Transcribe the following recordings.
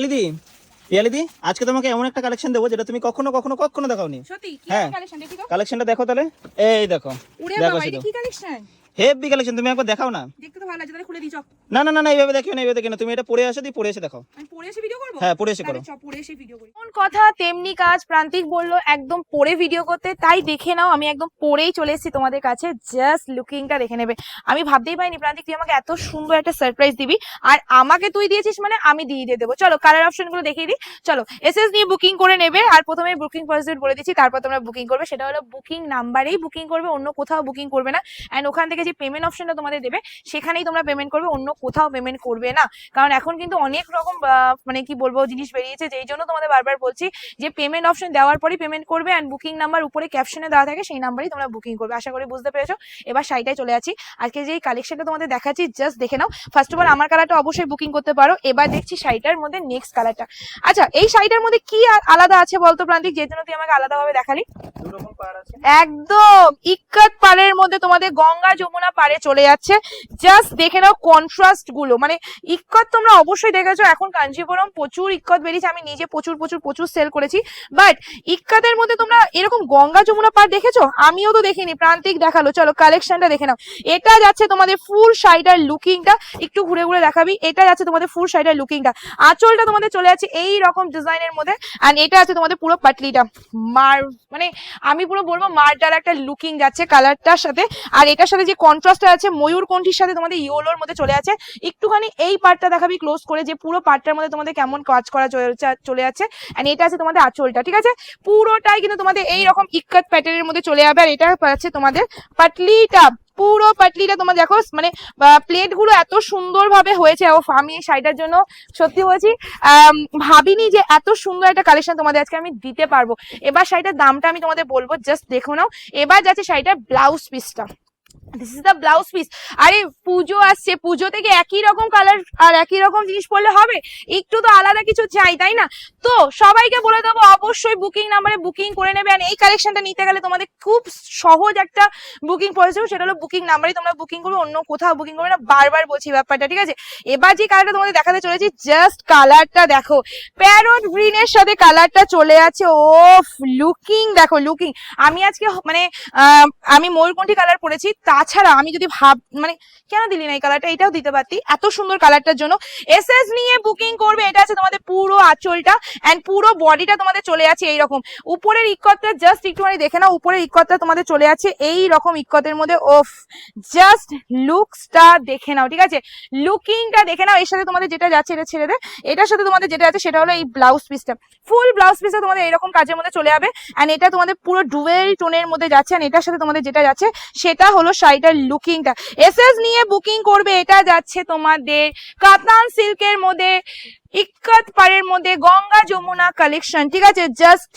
ইয়ালিদি ইয়ালিদি আজকে তোমাকে এমন একটা কালেকশন দেবো যেটা তুমি কখনো কখনো কখনো দেখাওনি। সত্যি? কি হ্যাঁ। কালেকশন দেখি তো। কালেকশনটা দেখো তাহলে। এই দেখো। দেখো কি কালেকশন হেভি কালেকশন তুমি একবার দেখাও না। দেখতে তো ভালো লাগছে তাহলে খুলে দিই চপ। না না না না এইভাবে দেখিও না এইভাবে দেখিও না। তুমি এটা পরে আসো দি পরে এসে দেখাও। আমি পরে এসে ভিডিও করব? হ্যাঁ পরে এসে করো। চপ পরে এসে ভিডিও করি। কোন কথা তেমনি কাজ প্রান্তিক বলল একদম পরে ভিডিও করতে তাই দেখে নাও আমি একদম পরেই চলে এসেছি তোমাদের কাছে জাস্ট লুকিংটা দেখে নেবে। আমি ভাবতেই পারিনি প্রান্তিক তুই আমাকে এত সুন্দর একটা সারপ্রাইজ দিবি আর আমাকে তুই দিয়েছিস মানে আমি দিয়ে দিয়ে দেবো। চলো কালার অপশনগুলো দেখিয়ে দিই। চলো এসএস নিয়ে বুকিং করে নেবে আর প্রথমে বুকিং প্রসিডিউর বলে দিচ্ছি তারপর তোমরা বুকিং করবে। সেটা হলো বুকিং নাম্বারেই বুকিং করবে অন্য কোথাও বুকিং করবে না। অ্যান্ড ওখান থেকে যে পেমেন্ট অপশনটা তোমাদের দেবে সেখানেই তোমরা পেমেন্ট করবে অন্য কোথাও পেমেন্ট করবে না। কারণ এখন কিন্তু অনেক রকম মানে কি বলব জিনিস বেরিয়েছে যেই জন্য তোমাদের বারবার বলছি যে পেমেন্ট অপশন দেওয়ার পরেই পেমেন্ট করবে অ্যান্ড বুকিং নাম্বার উপরে ক্যাপশনে দেওয়া থাকে সেই নাম্বারই তোমরা বুকিং করবে। আশা করি বুঝতে পেরেছ? এবার শাড়িটাই চলে আছি আজকে যে কালেকশনটা তোমাদের দেখাচ্ছি জাস্ট দেখে নাও। ফার্স্ট অফ অল আমার কালারটা অবশ্যই বুকিং করতে পারো। এবার দেখছি শাড়িটার মধ্যে নেক্সট কালারটা আচ্ছা এই শাড়িটার মধ্যে কি আলাদা আছে বলতো প্রান্তিক? যে জন্য তুই আমাকে আলাদাভাবে দেখালি। দু রকম পার আছে। একদম! ইক্কাত পাড়ের মধ্যে তোমাদের গঙ্গা যমুনা পাড়ে চলে যাচ্ছে। জাস্ট দেখে নাও কন্ট্রাস্টগুলো। মানে ইক্কত তোমরা অবশ্যই দেখেছ, এখন কাঞ্জিপুরম প্রচুর ইক্কত বেরিয়েছে। আমি নিজে প্রচুর প্রচুর প্রচুর সেল করেছি। বাট ইক্কাতের মধ্যে তোমরা এরকম গঙ্গা যমুনা পাড় দেখেছ? আমিও তো দেখিনি, প্রান্তিক দেখাল। চলো কালেকশনটা দেখে নাও। এটা যাচ্ছে তোমাদের ফুল শাড়িটার লুকিংটা একটু ঘুরে ঘুরে দেখাবি। এটা যাচ্ছে তোমাদের ফুল শাড়িটার লুকিংটা আঁচলটা তোমাদের চলে যাচ্ছে এই রকম ডিজাইনের মধ্যে। অ্যান্ড এটা আছে তোমাদের পুরো পাটলিটা। মার মানে আমি পুরো বলব মারটার একটা লুকিং যাচ্ছে কালারটার সাথে। আর এটার সাথে যে কন্ট্রাস্টটা আছে, ময়ূর কণ্ঠির সাথে তোমাদের ইয়োলোর মধ্যে চলে আছে। একটুখানি এই পার্টটা দেখাবি ক্লোজ করে, যে পুরো পার্টটার মধ্যে তোমাদের কেমন কাজ করা চলে- যাচ্ছে এন্ড এটা আছে তোমাদের আঁচলটা, ঠিক আছে? পুরোটাই কিন্তু তোমাদের এই রকম ইক্কাত প্যাটার্নের মধ্যে চলে যাবে, আর এটা আছে তোমাদের পাটলিটা। পুরো পাটলিটা তোমার দেখো মানে প্লেটগুলো এত সুন্দর ভাবে হয়েছে, ও, আমি এই শাড়িটার জন্য সত্যি বলছি ভাবিনি যে এত সুন্দর একটা কালেকশন তোমাদের আজকে আমি দিতে পারব। এবার শাড়িটার দামটা আমি তোমাদের বলব জাস্ট দেখো নাও। এবার যাচ্ছে শাড়িটার ব্লাউজ পিসটা this is the blouse piece আরে, পুজো আসছে। পুজো থেকে একই রকম কালার আর একই রকম জিনিস পরলে হবে? একটু তো আলাদা কিছু চাই, তাই না? তো, সবাইকে বলে দেবো, অবশ্যই বুকিং নাম্বারে বুকিং করে নেবে। আর এই কালেকশনটা নিতে গেলে তোমাদের খুব সহজ একটা বুকিং প্রসেস সেটা হলো বুকিং নাম্বারে তোমরা বুকিং করবে, অন্য কোথাও বুকিং করবে না। বারবার বলছি ব্যাপারটা, ঠিক আছে? এবার যে কালারটা তোমাদের দেখাতে চলেছি জাস্ট কালারটা দেখো। প্যারট গ্রিনের সাথে কালারটা চলে আছে। ও লুকিং দেখো লুকিং আমি আজকে মানে আমি ময়ূরকণ্ঠী কালার পরেছি তাছাড়া আমি যদি ভাব মানে কেন দিলি না এই কালারটা এটাও দিতে পারতি। এত সুন্দর কালারটার জন্য এসএস নিয়ে বুকিং করবে, এটা আছে তোমাদের পুরো আঁচলটা অ্যান্ড পুরো বডিটা তোমাদের চলে আছে এইরকম। উপরের ইক্কতটা জাস্ট একটুখানি দেখে নাও, উপরের ইক্কতটা তোমাদের চলে আছে এই রকম ইক্কতের মধ্যে। ওফ জাস্ট লুকসটা দেখে নাও, ঠিক আছে? লুকিংটা দেখে নাও, এর সাথে তোমাদের যেটা যাচ্ছে এটা ছেড়ে দে। এটার সাথে তোমাদের যেটা আছে সেটা হলো এই ব্লাউজ পিসটা ফুল ব্লাউজ পিসটা তোমাদের এরকম কাজের মধ্যে চলে যাবে। অ্যান্ড এটা তোমাদের পুরো ডুয়েল টোনের মধ্যে যাচ্ছে। অ্যান্ড এটার সাথে তোমাদের যেটা যাচ্ছে সেটা হলো শাড়িটার লুকিংটা এসএস নিয়ে বুকিং করবে, এটা যাচ্ছে তোমাদের কাতান সিল্কের মধ্যে, ইক্কত পাড়ের মধ্যে গঙ্গা যমুনা কালেকশন ঠিক আছে? জাস্ট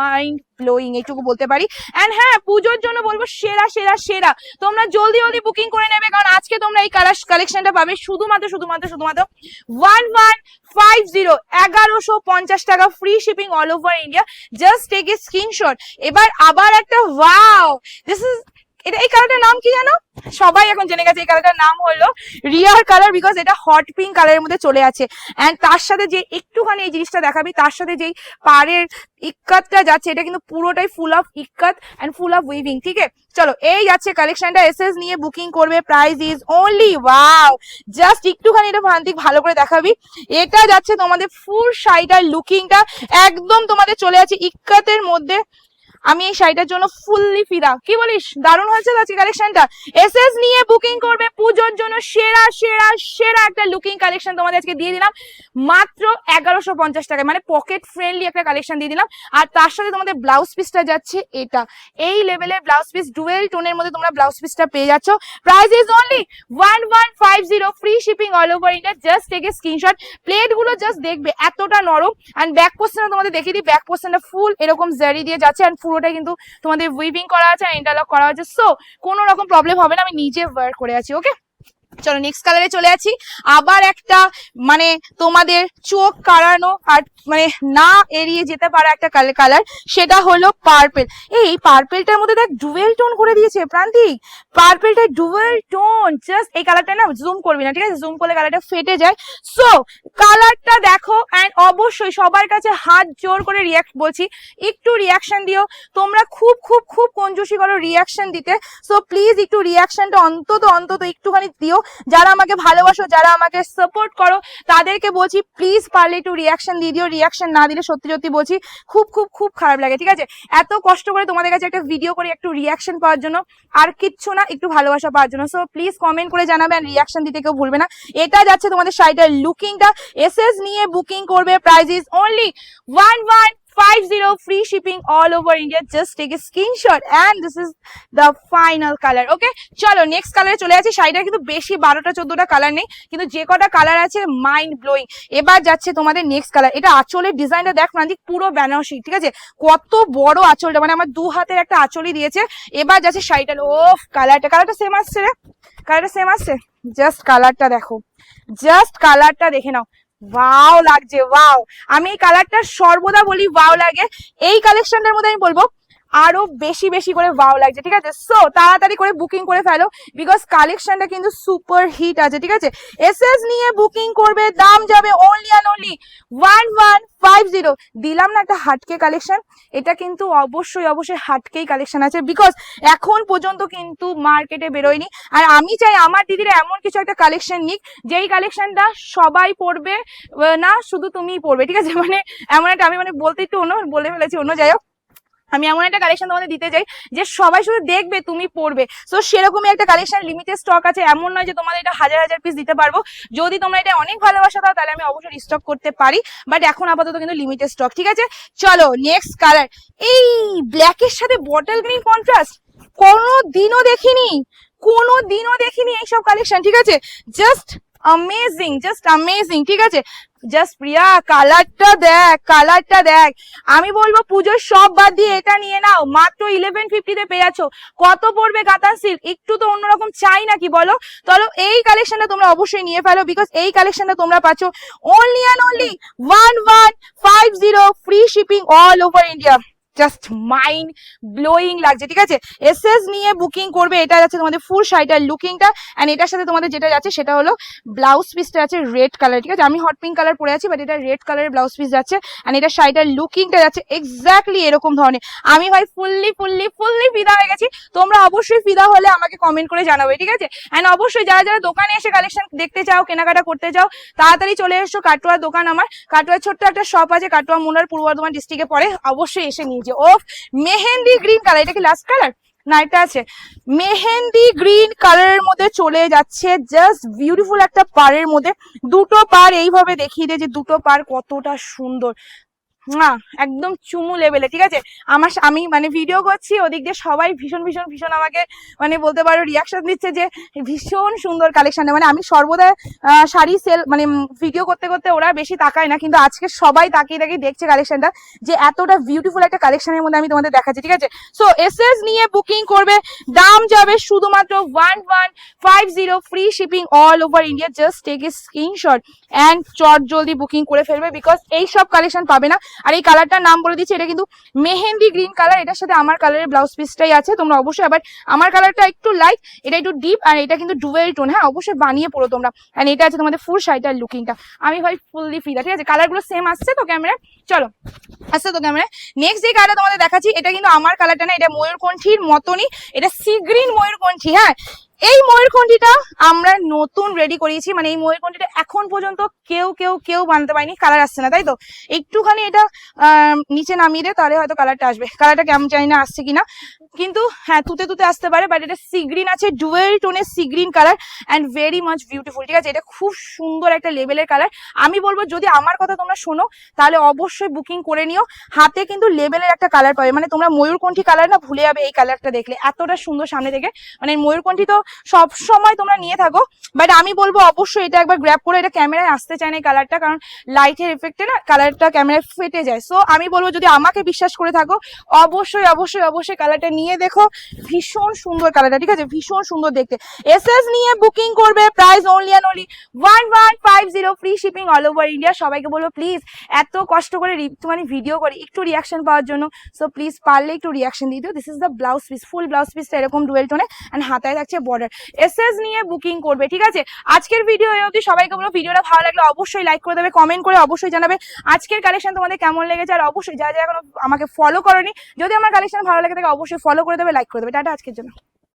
মাইন্ড ব্লোয়িং এইটুকু বলতে পারি। এন্ড হ্যাঁ পুজোর জন্য বলব সেরা সেরা সেরা। তোমরা জলদি জলদি বুকিং করে নেবে, কারণ আজকে তোমরা এই কালার কালেকশনটা পাবে শুধুমাত্র শুধুমাত্র শুধুমাত্র ওয়ান ওয়ান ফাইভ জিরো এগারোশো পঞ্চাশ টাকা free shipping all over India just take a screenshot এবার আবার একটা ওয়াও দিস ইজ এটা, এই কালারটার নাম কি জানো? সবাই এখন জেনে গেছে, এই কালারটার নাম হলো রিয়ার কালার বিকজ এটা হট পিঙ্ক কালারের মধ্যে চলে আছে। এন্ড তার সাথে যে একটুখানি এই জিনিসটা দেখাবি, তার সাথে যেই পাড়ের ইক্কাতটা যাচ্ছে, এটা কিন্তু পুরোটাই full of ikat and full of weaving ঠিক আছে? চলো, এই যাচ্ছে কালেকশনটা এসএস নিয়ে বুকিং করবে price is only wow just একটুখানি এটা ভান্তিক ভালো করে দেখাবি। এটা যাচ্ছে তোমাদের ফুল শাড়িটার লুকিংটা একদম তোমাদের চলে আছে ইক্কাতের মধ্যে। আমি এই শাড়িটার জন্য ফুললি ফিদা কি বলিস? দারুণ হয়েছে আজকে কালেকশনটা এসএস নিয়ে বুকিং করবে পুজোর জন্য সেরা সেরা সেরা একটা লুকিং কালেকশন তোমাদের আজকে দিয়ে দিলাম। মাত্র এগারোশো পঞ্চাশ টাকায় মানে পকেট ফ্রেন্ডলি একটা কালেকশন দিয়ে দিলাম। আর তার সাথে তোমাদের ব্লাউজ পিসটা যাচ্ছে এটা। এই লেভেলের ব্লাউজ পিস ডুয়েল টোনের মধ্যে তোমরা ব্লাউজ পিসটা পেয়ে যাচ্ছ। Price is only one one five zero free shipping all over India just a screenshot প্লেটগুলো জাস্ট দেখবে, এতটা নরম। অ্যান্ড ব্যাক পোর্শনটা তোমাদের দেখিয়ে দিই। ব্যাক পোর্শনটা ফুল এরকম জারি দিয়ে যাচ্ছে। অ্যান্ড পুরোটা কিন্তু তোমাদের উইভিং করা আছে আর ইন্টারলক করা আছে। সো কোনো রকম প্রবলেম হবে না, আমি নিজে ওয়ার করে আছি ওকে চলো নেক্সট কালারে চলে আছি। আবার একটা মানে তোমাদের চোখ কাড়ানো আর মানে না এড়িয়ে যেতে পারা একটা কালার কালার সেটা হলো পার্পেল এই পার্পেলটার মধ্যে দেখ ডুয়েল টোন করে দিয়েছে প্রান্তিক। পার্পেলটা ডুয়েল টোন জাস্ট এই কালারটা না জুম করবি না, ঠিক আছে? জুম করলে কালারটা ফেটে যায়। সো কালারটা দেখো অ্যান্ড অবশ্যই সবার কাছে হাত জোর করে রিয়াক্ট বলছি। একটু রিয়াকশন দিও। তোমরা খুব খুব খুব কঞ্জুসি করো রিয়াকশন দিতে। সো প্লিজ একটু রিয়াকশনটা অন্তত অন্তত একটুখানি দিও। যারা আমাকে ভালোবাসো, যারা আমাকে সাপোর্ট করো, তাদেরকে বলছি প্লিজ পারলে একটু রিয়াকশন দিয়ে দিও রিয়াকশন না দিলে সত্যি সত্যি বলছি, খুব খুব খুব খারাপ লাগে, ঠিক আছে? এত কষ্ট করে তোমাদের কাছে একটা ভিডিও করে একটু রিয়াকশন পাওয়ার জন্য, আর কিচ্ছু না, একটু ভালোবাসা পাওয়ার জন্য। সো প্লিজ কমেন্ট করে জানাবেন রিয়াকশন দিতে কেউ ভুলবে না। এটা যাচ্ছে তোমাদের শাড়িটার লুকিংটা এসএস নিয়ে বুকিং করবে price is only one one five zero free shipping all over India just take a screenshot and this is the final colour okay চলো নেক্সট কালারে চলে যাচ্ছি। শাড়িটার কিন্তু বেশি বারোটা, চোদ্দটা কালার নেই, কিন্তু যে কটা কালার আছে মাইন্ড ব্লোয়িং এবার যাচ্ছে তোমাদের নেক্সট কালার এটা আঁচলের ডিজাইনটা দেখ প্রান্তিক পুরো বেনারসি ঠিক আছে? কত বড় আঁচলটা মানে আমার দু হাতের একটা আঁচলই দিয়েছে। এবার যাচ্ছে শাড়িটা ও কালারটা কালারটা সেম আসছে রে। কালারটা সেম আসছে? জাস্ট কালারটা দেখো। জাস্ট কালারটা দেখে নাও। ওয়াও লাগছে ওয়াও আমি এই কালারটা সর্বদা বলি ওয়াও লাগে। এই কালেকশনটার মধ্যে আমি বলব আরও বেশি বেশি করে ওয়াও লাগছে, ঠিক আছে? সো তাড়াতাড়ি করে বুকিং করে ফেলো বিকজ কালেকশনটা কিন্তু সুপার হিট আছে, ঠিক আছে? এসএস নিয়ে বুকিং করবে, দাম যাবে only and only one one five zero দিলাম না একটা হাটকে কালেকশন এটা কিন্তু অবশ্যই অবশ্যই হাটকেই কালেকশন আছে বিকজ এখন পর্যন্ত কিন্তু মার্কেটে বেরোয়নি। আর আমি চাই আমার দিদিরা এমন কিছু একটা কালেকশন নিক, যেই কালেকশনটা সবাই পড়বে না, শুধু তুমিই পড়বে, ঠিক আছে? মানে এমন একটা, আমি মানে বলতে একটু অন্য, বলে ফেলেছি, অন্য, যাই হোক। আমি এমন একটা কালেকশন তোমাদের দিতে চাই, যে সবাই শুধু দেখবে তুমি পড়বে। সো সেরকমই একটা কালেকশন লিমিটেড স্টক আছে, এমন নয় যে তোমাদের এটা হাজার হাজার পিস দিতে পারব। যদি তোমরা এটা অনেক ভালোবাসা দাও তাহলে আমি অবশ্যই স্টক করতে পারি। বাট এখন আপাতত কিন্তু লিমিটেড স্টক ঠিক আছে? চলো নেক্সট কালার এই ব্ল্যাকের সাথে বটল গ্রিন কন্ট্রাস্ট কোনো দিনও দেখিনি কোনো দিনও দেখিনি এইসব কালেকশন ঠিক আছে? জাস্ট অ্যামেজিং জাস্ট অ্যামেজিং ঠিক আছে? জাস্ট প্রিয়া কালারটা দেখ কালারটা দেখ। আমি বলব পুজোর সব বাদ দিয়ে এটা নিয়ে নাও, মাত্র ইলেভেন ফিফটিতে পেয়ে কত পড়বে কাতান সিল্ক একটু তো অন্যরকম চাই নাকি বলো? তাহলে এই কালেকশনটা তোমরা অবশ্যই নিয়ে ফেলো বিকজ এই কালেকশনটা তোমরা পাচ্ছ only and only one one five zero free shipping all over India just mind blowing লাগছে, ঠিক আছে? এসএস নিয়ে বুকিং করবে, এটা যাচ্ছে তোমাদের ফুল শাড়িটার লুকিংটা অ্যান্ড এটার সাথে তোমাদের যেটা যাচ্ছে সেটা হলো ব্লাউজ পিসটা আছে রেড কালার ঠিক আছে? আমি হট পিঙ্ক কালার পরে আছি বাট এটা রেড কালারের ব্লাউজ পিস যাচ্ছে অ্যান্ড এটা শাড়িটার লুকিংটা যাচ্ছে এক্স্যাক্টলি এরকম ধরনের। আমি ভাই ফুললি ফুললি ফুললি ফিদা হয়ে গেছি। তোমরা অবশ্যই ফিদা হলে আমাকে কমেন্ট করে জানাবে, ঠিক আছে? অ্যান্ড অবশ্যই যারা যারা দোকানে এসে কালেকশন দেখতে চাও, কেনাকাটা করতে চাও, তাড়াতাড়ি চলে এসো কাটোয়ার দোকান আমার। কাটোয়ার ছোট্ট একটা শপ আছে, কাটোয়া মুনার পূর্ব বর্ধমান ডিস্ট্রিক্টে পড়ে। অবশ্যই এসে নিয়ে যে ওফ, মেহেন্দি গ্রিন কালার এটা কি লাস্ট কালার না, এটা আছে। মেহেন্দি গ্রিন কালারের মধ্যে চলে যাচ্ছে জাস্ট বিউটিফুল একটা পাড়ের মধ্যে। দুটো পার এইভাবে দেখিয়ে দিয়ে যে দুটো পার কতটা সুন্দর। না, একদম চুমু লেভেলে ঠিক আছে? আমার আমি মানে ভিডিও করছি, ওদিক দিয়ে সবাই ভীষণ ভীষণ ভীষণ আমাকে মানে বলতে পারো রিয়াকশন দিচ্ছে যে ভীষণ সুন্দর কালেকশন মানে আমি সর্বদা শাড়ি সেল মানে ভিডিও করতে করতে ওরা বেশি তাকায় না, কিন্তু আজকে সবাই তাকিয়ে তাকিয়ে দেখছে কালেকশনটা যে এতটা বিউটিফুল একটা কালেকশনের মধ্যে আমি তোমাদের দেখাচ্ছি, ঠিক আছে? সো এসএস নিয়ে বুকিং করবে, দাম যাবে শুধুমাত্র one one five zero free shipping all over India just take a screenshot and চট জলদি বুকিং করে ফেলবে বিকজ এই সব কালেকশন পাবে না। আর এই কালারটার নাম বলে দিচ্ছি, এটা কিন্তু মেহেন্দি গ্রিন কালার এটার সাথে আমার কালারের ব্লাউজ পিসটাই আছে, তোমরা অবশ্যই আবার আমার কালারটা একটু লাইট এটা একটু ডিপ আর এটা কিন্তু ডুয়েল টোন হ্যাঁ অবশ্যই বানিয়ে পড়ো তোমরা। আর এটা আছে তোমাদের ফুল শাড়িটার লুকিংটা আমি ভাই ফুললি ফিদা ঠিক আছে? কালারগুলো সেম আসছে তো ক্যামেরা চলো, আসছে তো ক্যামেরা নেক্সট যে কালারটা তোমাদের দেখাচ্ছি, এটা কিন্তু আমার কালারটা না, এটা ময়ূরকণ্ঠীর মতনই, এটা সি গ্রিন ময়ূরকণ্ঠী হ্যাঁ? এই ময়ূরকণ্ঠীটা আমরা নতুন রেডি করিয়েছি। মানে এই ময়ূরকণ্ঠীটা এখন পর্যন্ত কেউ কেউ কেউ বানাতে পারেনি। কালার আসছে না, তাই তো? একটুখানি এটা নিচে নামিয়ে দে, তাহলে হয়তো কালারটা আসবে। কালারটা কেমন জানি না আসছে কিনা। কিন্তু হ্যাঁ তুতে তুতে আসতে পারে বাট এটা সি গ্রিন আছে ডুয়েল টোনের sea green colour and very much beautiful ঠিক আছে? এটা খুব সুন্দর একটা লেভেলের কালার আমি বলব, যদি আমার কথা তোমরা শোনো, তাহলে অবশ্যই বুকিং করে নিও। হাতে কিন্তু লেভেলের একটা কালার পাবে। মানে তোমরা ময়ূরকণ্ঠী কালার না ভুলে যাবে এই কালারটা দেখলে, এতটা সুন্দর সামনে থেকে। মানে ময়ূরকণ্ঠী তো সব সময় তোমরা নিয়ে থাকো। বাট আমি বলব অবশ্যই এটা একবার গ্র্যাপ করে এটা ক্যামেরায় আসতে চায় না কালারটা কারণ লাইটের এফেক্টে না কালারটা ক্যামেরায় ফেটে যায়। সো আমি বলব যদি আমাকে বিশ্বাস করে থাকো, অবশ্যই অবশ্যই অবশ্যই কালারটা নিয়ে দেখো। ভীষণ সুন্দর কালারটা ঠিক আছে? ভীষণ সুন্দর দেখতে। এসএস নিয়ে বুকিং করবে price only and only one one five zero free shipping all over India সবাইকে বলব প্লিজ এত কষ্ট করে একটুখানি ভিডিও করি, একটু রিয়াকশন পাওয়ার জন্য। সো প্লিজ পারলে একটু রিয়াকশন দিয়ে দিও। This is the blouse piece full blouse পিসটা এরকম ডুয়েল টোনে অ্যান্ড হাতায় থাকছে বর্ডার এসএস নিয়ে বুকিং করবে, ঠিক আছে? আজকের ভিডিও অবধি সবাইকে বলব ভিডিওটা ভালো লাগলে অবশ্যই লাইক করে দেবে কমেন্ট করে অবশ্যই জানাবে। আজকের কালেকশন তোমাদের কেমন লেগেছে আর অবশ্যই যা যা এখনও আমাকে ফলো করনি, যদি আমার কালেকশন ভালো লাগে থাকে অবশ্যই ফলো করে দেবে লাইক করে দেবে। টাটা, আজকের জন্য।